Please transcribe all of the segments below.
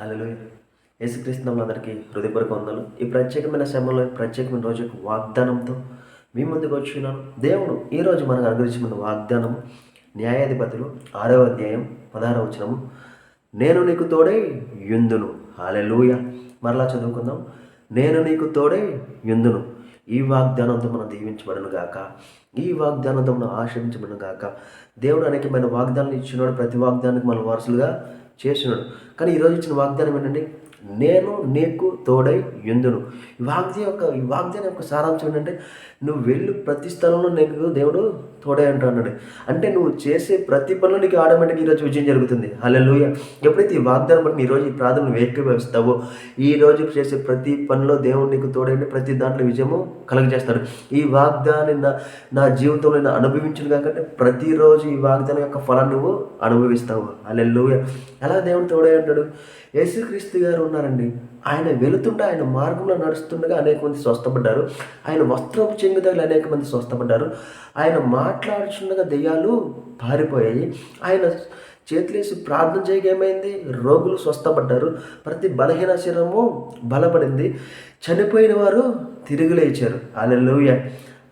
Hello యేసుక్రీస్తునామం అందరికీ హృదయపూర్వక వందలు ఈ ప్రత్యేకమైన శ్రమలో ప్రత్యేకమైన రోజు వాగ్దానంతో మీ ముందుకు వచ్చినాను దేవుడు ఈరోజు మనకు అనుగ్రహించిన వాగ్దానం న్యాయాధిపతులు ఆరవ అధ్యాయం పదహారవ వచనము. నేను నీకు తోడై యుందును. హాలెలూయ మరలా చదువుకుందాం. నేను నీకు తోడై యుందును. ఈ వాగ్దానంతో మనం దీవించబడను గాక. ఈ వాగ్దానంతో మనం ఆశ్రయించబడను గాక. దేవుడు అనేకమైన వాగ్దానాలు ఇచ్చినాడు ప్రతి వాగ్దానానికి మనం వారసులుగా చేసినాడు. కానీ ఈరోజు ఇచ్చిన వాగ్దానం ఏంటంటే నేను నీకు తోడై ఎందును ఈ వాగ్దానం యొక్క ఈ వాగ్దానం యొక్క సారాంశం ఏంటంటే నువ్వు వెళ్ళు ప్రతి స్థలంలో నీకు దేవుడు తోడై అంటూ అన్నాడు. అంటే నువ్వు చేసే ప్రతి పనిలో నీకు ఆటోమేటిక్ ఈరోజు విజయం జరుగుతుంది. హల్లెలూయ. ఎప్పుడైతే ఈ వాగ్దానం బట్టి ఈరోజు ఈ ప్రార్థన నువ్వు ఏకీభవిస్తావో ఈ రోజు చేసే ప్రతి పనిలో దేవుడు నీకు తోడైండి ప్రతి దాంట్లో విజయము కలగజేస్తాడు. ఈ వాగ్దాన్ని నా నా జీవితంలో నేను అనుభవించిన కాకంటే ప్రతిరోజు ఈ వాగ్దానం యొక్క ఫలాన్ని నువ్వు అనుభవిస్తావు. హల్లెలూయ. ఎలా దేవుడు తోడై అంటాడు యేసుక్రీస్తు గారు ఉన్నారండి. ఆయన వెళుతుంటే ఆయన మార్గంలో నడుస్తుండగా అనేక మంది స్వస్థపడ్డారు. ఆయన వస్త్రపు చెంగుదలు అనేక మంది స్వస్థపడ్డారు. ఆయన మాట్లాడుచుండగా దెయ్యాలు పారిపోయాయి. ఆయన చేతులేసి ప్రార్థన చేయగా ఏమైంది? రోగులు స్వస్థపడ్డారు. ప్రతి బలహీన శరీరము బలపడింది. చనిపోయిన వారు తిరిగి లేచారు. అలెలుయ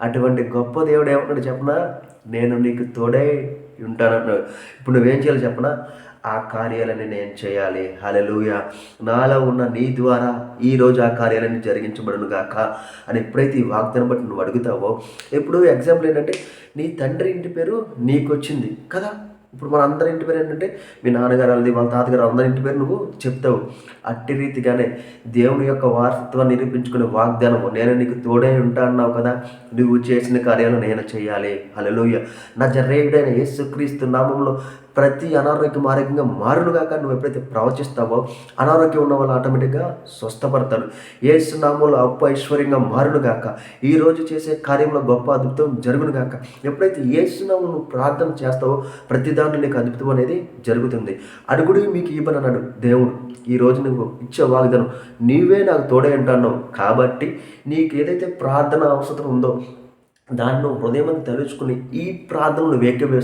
అటువంటి గొప్ప దేవుడు ఏమన్నాడు చెప్పనా? నేను నీకు తోడై ఉంటానన్నాడు. ఇప్పుడు నువ్వేం చేయాలి చెప్పనా? ఆ కార్యాలని నేను చేయాలి. హలలుయ నాలో ఉన్న నీ ద్వారా ఈరోజు ఆ కార్యాలని జరిగించబడును గాక అని ఎప్పుడైతే ఈ వాగ్దానం బట్టి నువ్వు అడుగుతావో ఇప్పుడు ఎగ్జాంపుల్ ఏంటంటే నీ తండ్రి ఇంటి పేరు నీకు వచ్చింది కదా? ఇప్పుడు మన అందరి ఇంటి పేరు ఏంటంటే మీ నాన్నగారు వాళ్ళది వాళ్ళ తాతగారు అందరి ఇంటి పేరు నువ్వు చెప్తావు. అట్టి రీతిగానే దేవుని యొక్క వారసత్వాన్ని నిరూపించుకునే వాగ్దానము నేను నీకు తోడై ఉంటా అన్నావు కదా నువ్వు చేసిన కార్యాలు నేను చేయాలి. హల్లెలూయా. నా జర్రేయుడైన యేసుక్రీస్తు నామంలో ప్రతి అనారోగ్యం ఆరోగ్యంగా మారునుగాక నువ్వు ఎప్పుడైతే ప్రవచిస్తావో అనారోగ్యం ఉన్న వాళ్ళు ఆటోమేటిక్గా స్వస్థపడతారు. ఏసు నామంలో అప్పు ఐశ్వర్యంగా మారునుగాక ఈ రోజు చేసే కార్యంలో గొప్ప అద్భుతం జరుగునుగాక ఎప్పుడైతే ఏసునామం నువ్వు ప్రార్థన చేస్తావో ప్రతి దాంట్లో నీకు అద్భుతం అనేది జరుగుతుంది. అడుగుడు మీకు ఇవ్వను అన్నాడు. దేవుడు ఈ రోజు నువ్వు ఇచ్చే వాగ్దానం నీవే నాకు తోడే ఉంటాను కాబట్టి నీకు ఏదైతే ప్రార్థన అవసరం ఉందో దాన్ని హృదయం అంతా తలుచుకుని ఈ ప్రార్థనలు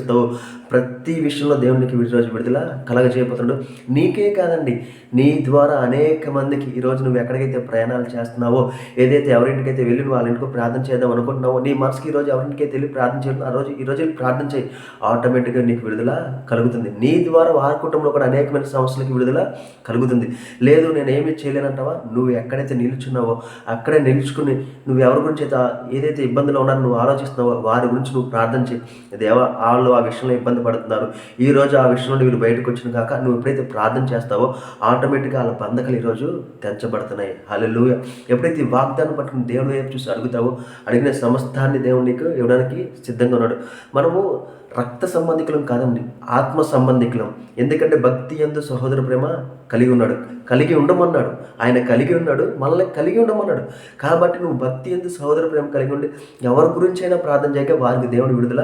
నువ్వు ప్రతి విషయంలో దేవునికి ఈరోజు విడుదల కలగజేయబోతున్నాడు. నీకే కాదండి నీ ద్వారా అనేక మందికి ఈరోజు నువ్వు ఎక్కడికైతే ప్రయాణాలు చేస్తున్నావో ఏదైతే ఎవరింటికైతే వెళ్ళి నువ్వు వాళ్ళ ఇంటికి ప్రార్థన చేద్దాం అనుకుంటున్నావో నీ మనసుకి ఈరోజు ఎవరింటికైతే వెళ్ళి ప్రార్థన చేయడం ఆ రోజు ఈ రోజు వెళ్ళి ప్రార్థన చేయి. ఆటోమేటిక్గా నీకు విడుదల కలుగుతుంది. నీ ద్వారా వారి కుటుంబంలో కూడా అనేకమైన సమస్యలకి విడుదల కలుగుతుంది. లేదు నేను ఏమీ చేయలేనంటావా? నువ్వు ఎక్కడైతే నిలుచున్నావో అక్కడే నిలుచుకుని నువ్వు ఎవరి గురించి అయితే ఏదైతే ఇబ్బందులు ఉన్నారో నువ్వు ఆలోచిస్తున్నావో వారి గురించి నువ్వు ప్రార్థన చేయి. దేవా వాళ్ళు ఆ విషయంలో ఇబ్బంది పడుతున్నారు. ఈ రోజు ఆ విషయం నుండి వీళ్ళు బయటకు వచ్చిన కాక నువ్వు ఎప్పుడైతే ప్రార్థన చేస్తావో ఆటోమేటిక్గా వాళ్ళ బంధకలు ఈరోజు తెంచబడుతున్నాయి. హలో ఎప్పుడైతే వాగ్దానం పట్టుకుని దేవుని వైపు చూసి అడుగుతావో అడిగిన సమస్తాన్ని దేవుడు నీకు ఇవ్వడానికి సిద్ధంగా ఉన్నాడు. మనము రక్త సంబంధికులం కాదండి ఆత్మ సంబంధికులం. ఎందుకంటే భక్తి ఎందు సహోదర ప్రేమ కలిగి ఉన్నాడు కలిగి ఉండమన్నాడు. ఆయన కలిగి ఉన్నాడు మనల్ని కలిగి ఉండమన్నాడు. కాబట్టి నువ్వు భక్తి ఎందు సహోదర ప్రేమ కలిగి ఉండి ఎవరి గురించి అయినా ప్రార్థన చేయక వారికి దేవుడు విడుదల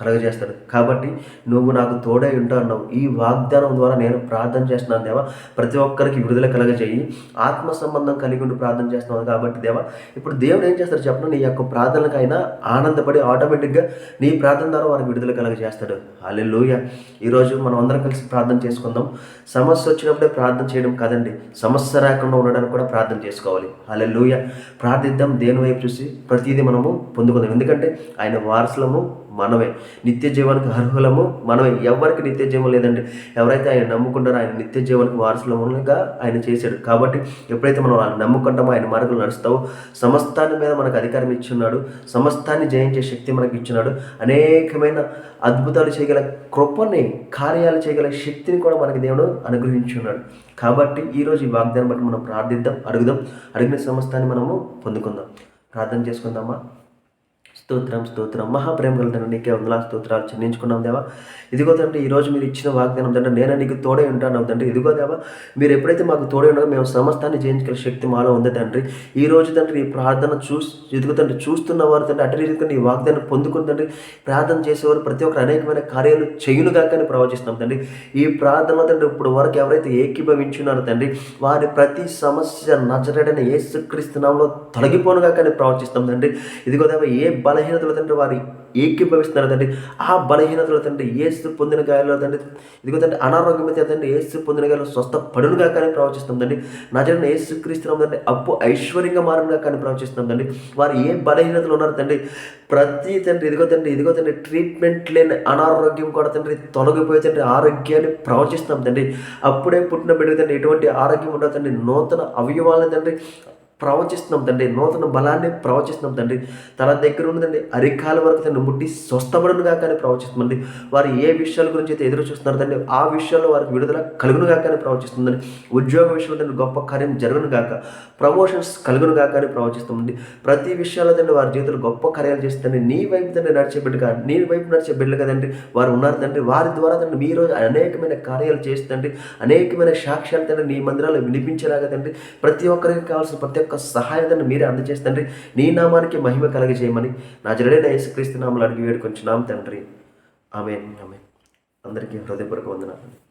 కలగజేస్తాడు. కాబట్టి నువ్వు నాకు తోడై ఉంటా అన్నావు. ఈ వాగ్దానం ద్వారా నేను ప్రార్థన చేస్తున్నాను దేవా. ప్రతి ఒక్కరికి విడుదల కలగజేయి. ఆత్మ సంబంధం కలిగి ఉండి ప్రార్థన చేస్తున్నావు కాబట్టి దేవా. ఇప్పుడు దేవుడు ఏం చేస్తాడు చెప్పను? నీ యొక్క ప్రార్థనలకు అయినా ఆనందపడి ఆటోమేటిక్గా నీ ప్రార్థన ద్వారా వారికి విడుదల కలగజేస్తాడు. అల్లెలుయ ఈరోజు మనం అందరం కలిసి ప్రార్థన చేసుకుందాం. సమస్య వచ్చినప్పుడే ప్రార్థన చేయడం కాదండి. సమస్య రాకుండా ఉండడానికి కూడా ప్రార్థన చేసుకోవాలి. అల్లెలుయ ప్రార్థిద్దాం. దేని వైపు చూసి ప్రతిదీ మనము పొందుకుందాం. ఎందుకంటే ఆయన వారసులము మనమే. నిత్య జీవానికి అర్హులము మనమే. ఎవరికి నిత్య జీవం లేదండి. ఎవరైతే ఆయన నమ్ముకుంటారో ఆయన నిత్య జీవానికి వారసులముగా ఆయన చేశాడు. కాబట్టి ఎప్పుడైతే మనం ఆయన నమ్ముకుంటామో ఆయన మార్గం నడుస్తావో సమస్తాన్ని మీద మనకు అధికారం ఇచ్చున్నాడు. సమస్తాన్ని జయించే శక్తి మనకు ఇచ్చున్నాడు. అనేకమైన అద్భుతాలు చేయగల కృపని కార్యాలు చేయగల శక్తిని కూడా మనకి దేవుడు అనుగ్రహించున్నాడు. కాబట్టి ఈరోజు ఈ వాగ్దానం బట్టి మనం ప్రార్థిద్దాం అడుగుదాం. అడిగిన సమస్తాన్ని మనము పొందుకుందాం. ప్రార్థన చేసుకుందామా? స్తోత్రం స్తోత్రం. మహాప్రేమ కలిగిన నీకే వందలా స్తోత్రాలు చెల్లించుకున్నాం దేవా. ఇదిగో తండ్రి ఈరోజు మీరు ఇచ్చిన వాగ్దానం తండ్రి నేను నీకు తోడే ఉంటాను తండ్రి. ఇదిగో దేవా మీరు ఎప్పుడైతే మాకు తోడే ఉండగా మేము సమస్తాన్ని జయించగల శక్తి మాలో ఉంది తండ్రి. ఈ రోజు తండ్రి ఈ ప్రార్థన చూసి ఇదిగో తండ్రి చూస్తున్న వారు తండ్రి అటు రీతిగా ఈ వాగ్దానం పొందుకుని తండ్రి ప్రార్థన చేసేవారు ప్రతి ఒక్కరు అనేకమైన కార్యాలు చేయునుగాక కానీ ప్రవచిస్తున్నాం తండ్రి. ఈ ప్రార్థనలో తండ్రి ఇప్పుడు వరకు ఎవరైతే ఏకీభవించున్నారో తండ్రి వారి ప్రతి సమస్య నజరడని ఏ క్రీస్తునామంలో కానీ ప్రవచిస్తాం తండ్రి. ఇదిగో దేవా ఏ బల బలహీనతల తండ్రి వారి ఏకీభవిస్తున్నారు తండ్రి ఆ బలహీనతల తండ్రి ఏసు పొందిన గాయాలు తండ్రి ఇదిగో తండ్రి అనారోగ్యం అయితే తండ్రి ఏసు పొందిన గాయాలు స్వస్థ పడునుగా కానీ ప్రవచిస్తాం తండ్రి నా జన ఏసు క్రీస్తున్నాం తండ్రి అప్పు ఐశ్వర్యంగా మారునుగా కానీ ప్రవచిస్తాం తండ్రి వారు ఏ బలహీనతలు ఉన్నారు తండ్రి ప్రతి తండ్రి ఇదిగో తండ్రి ఇదిగో తండ్రి ట్రీట్మెంట్ లేని అనారోగ్యం కూడా తండ్రి తొలగిపోయే తండ్రి ఆరోగ్యాన్ని ప్రవచిస్తాం తండ్రి. అప్పుడే పుట్టిన బిడ్డ తండ్రి ఎటువంటి ఆరోగ్యం ఉండదు తండ్రి. నూతన అవయవాలను తండ్రి ప్రవచిస్తున్నాం తండ్రి. నూతన బలాన్ని ప్రవచిస్తున్నాం తండ్రి. తన దగ్గర ఉన్నదండి. అరికాల వరకు తను ముట్టి స్వస్థపడునుగా కానీ ప్రవచిస్తుందండి వారు ఏ విషయాల గురించి అయితే ఎదురు చూస్తున్నారు తండ్రి ఆ విషయాల్లో వారికి విడుదల కలుగునుగా కానీ ప్రవచిస్తుందండి ఉద్యోగ విషయంలో తండ్రి గొప్ప కార్యం జరుగును గాక ప్రమోషన్స్ కలుగును గాక అని ప్రవచిస్తుంది ప్రతి విషయాల్లో తండ్రి వారి జీవితంలో గొప్ప కార్యాలు చేస్తుంది నీ వైపు తండ్రి నడిచే బిడ్డగా నీ వైపు నడిచే బిడ్డలు కదండి వారు ఉన్నారు తండ్రి. వారి ద్వారా తండ్రి మీ రోజు అనేకమైన కార్యాలు చేస్తుంది అనేకమైన సాక్ష్యాలు తండ్రి నీ మందిరాలు వినిపించేలాగా తండ్రి. ప్రతి ఒక్కరికి కావాల్సిన ప్రతి యొక్క సహాయతను మీరే అందజేస్తండ్రి నీ నామానికి మహిమ కలగజేయమని నా జడైన యేసుక్రీస్తు నామలు అడిగి వేడుకొంచున్నాం తండ్రి. ఆమె ఆమె అందరికీ హృదయపూర్వక వందనాలు.